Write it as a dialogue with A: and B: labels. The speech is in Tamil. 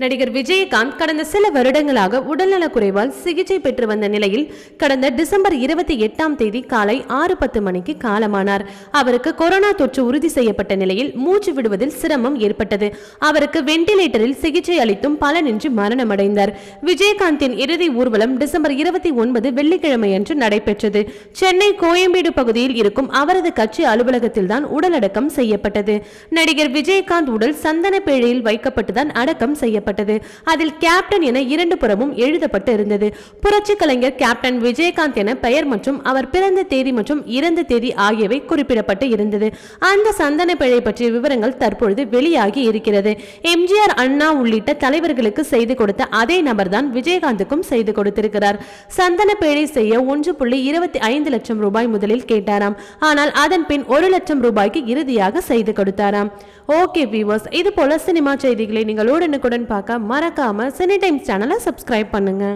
A: நடிகர் விஜயகாந்த் கடந்த சில வருடங்களாக உடல்நலக் குறைவால் சிகிச்சை பெற்று வந்த நிலையில் கடந்த டிசம்பர் இருபத்தி எட்டாம் தேதி காலை ஆறு பத்து மணிக்கு காலமானார். அவருக்கு கொரோனா தொற்று உறுதி செய்யப்பட்ட நிலையில் மூச்சு விடுவதில் சிரமம் ஏற்பட்டது. அவருக்கு வெண்டிலேட்டரில் சிகிச்சை அளித்தும் பலனின்றி மரணமடைந்தார். விஜயகாந்தின் இறுதி ஊர்வலம் டிசம்பர் இருபத்தி ஒன்பது வெள்ளிக்கிழமையன்று நடைபெற்றது. சென்னை கோயம்பேடு பகுதியில் இருக்கும் அவரது கட்சி அலுவலகத்தில் தான் உடலடக்கம் செய்யப்பட்டது. நடிகர் விஜயகாந்த் உடல் சந்தனப்பேழையில் வைக்கப்பட்டுதான் அடக்கம் செய்யப்பட்டது. அதில் கேப்டன் என இரண்டு புறமும் எழுதப்பட்டு இருந்தது. புரட்சி கலைஞர் கேப்டன் விஜயகாந்த் என பெயர் மற்றும் அவர் பிறந்த தேதி மற்றும் இறந்த தேதி ஆகியவை குறிப்பிடப்பட்டு இருந்தது. அந்த சந்தன பிழை பற்றிய விவரங்கள் தற்பொழுது வெளியாகி இருக்கிறது. எம்ஜிஆர் அண்ணா உள்ளிட்ட தலைவர்களுக்கு செய்து கொடுத்த அதே நபர்தான் விஜயகாந்துக்கும் செய்து கொடுத்திருக்கிறார். சந்தன பேழை செய்ய ஒன்று புள்ளி இருபத்தி ஐந்து லட்சம் ரூபாய் முதலில் கேட்டாராம். ஆனால் அதன் பின் ஒரு லட்சம் ரூபாய்க்கு இறுதியாக செய்து கொடுத்தாராம். ஓகே வியூவர்ஸ் இது போல சினிமா செய்திகளை நீங்கள் உடனுக்குடன் பார்க்க மறக்காம சினி டைம்ஸ் சேனலை சப்ஸ்கிரைப் பண்ணுங்க.